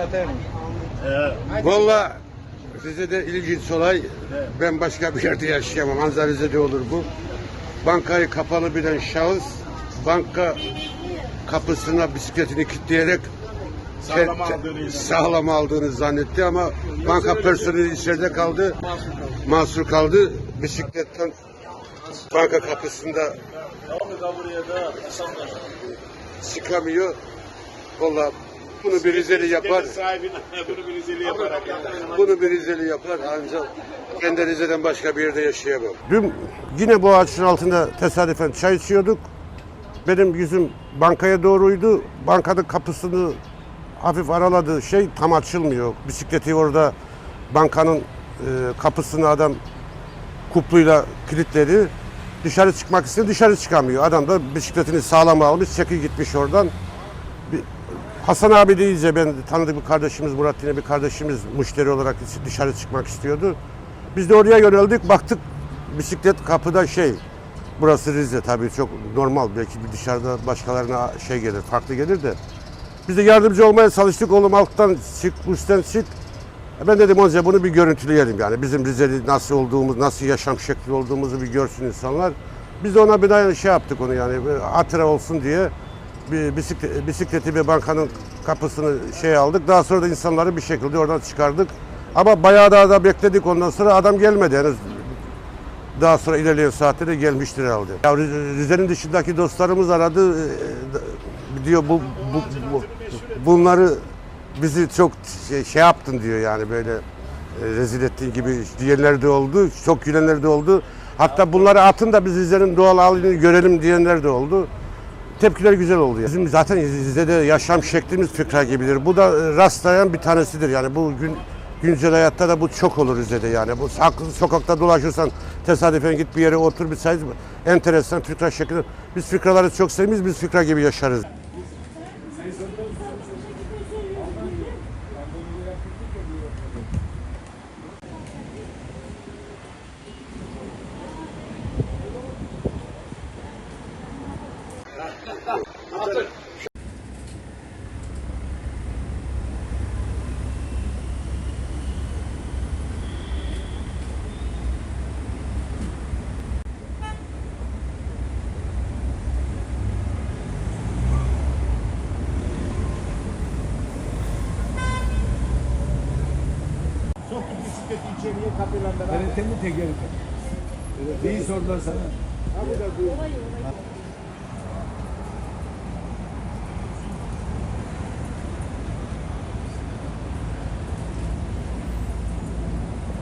yatayım. Valla Rize'de ilginç olay. Ben başka bir yerde yaşayamam. Ancak Rize'de olur bu. Bankayı kapalı bilen şahıs banka kapısına bisikletini kilitleyerek Sağlam te- te- aldığını sağlam aldığını zannetti ama banka personeli içeride kaldı. Mahsur kaldı. Bisikletten banka kapısında çıkamıyor. Valla bunu bir Rizeli yapar. Sahibine bunu bir Rizeli yaparak. Bunu bir Rizeli yapar ancak kendi Rize'den başka bir yerde yaşayamam. Dün yine bu ağaçın altında tesadüfen çay içiyorduk. Benim yüzüm bankaya doğruydu. Bankanın kapısını hafif araladığı şey tam açılmıyor. Bisikleti orada bankanın e, kapısını adam kupluyla kilitledi. Dışarı çıkmak istedi, dışarı çıkamıyor. Adam da bisikletini sağlam almış, çeki gitmiş oradan. Hasan abi deyince ben tanıdık bir kardeşimiz, Murat yine bir kardeşimiz müşteri olarak dışarı çıkmak istiyordu. Biz de oraya yöneldik, baktık bisiklet kapıda şey, burası Rize tabii çok normal. Belki bir dışarıda başkalarına şey gelir, farklı gelir de. Biz de yardımcı olmaya çalıştık. Oğlum alttan çık, üstten çık. E Ben dedim önce bunu bir görüntüleyelim yani. Bizim Rize'li nasıl olduğumuz, nasıl yaşam şekli olduğumuzu bir görsün insanlar. Biz de ona bir daha şey yaptık onu yani hatıra olsun diye bir bisiklet, bisikleti bir bankanın kapısını şey aldık. Daha sonra da insanları bir şekilde oradan çıkardık. Ama bayağı daha da bekledik ondan sonra adam gelmedi henüz. Daha sonra ilerleyen saatte de gelmiştir herhalde. Ya Rize- Rize'nin dışındaki dostlarımız aradı. Ee, Diyor bu, bu, bu- bunları bizi çok şey, şey yaptın diyor yani böyle e, rezil ettiğin gibi diyenler de oldu. Çok gülenler de oldu. Hatta bunları atın da biz Rize'nin doğal halini görelim diyenler de oldu. Tepkiler güzel oldu. Bizim zaten Rize'de yaşam şeklimiz fıkra gibidir. Bu da e, rastlayan bir tanesidir. Yani bu gün güncel hayatta da bu çok olur Rize'de yani. Bu sokakta dolaşırsan tesadüfen git bir yere otur bir say enteresan fıkra şekli. Biz fıkraları çok sevmeyiz. Biz fıkra gibi yaşarız. Soktuk bisikleti içeriye. Benim kendi tekerim. Neyi sordular sana? De bu.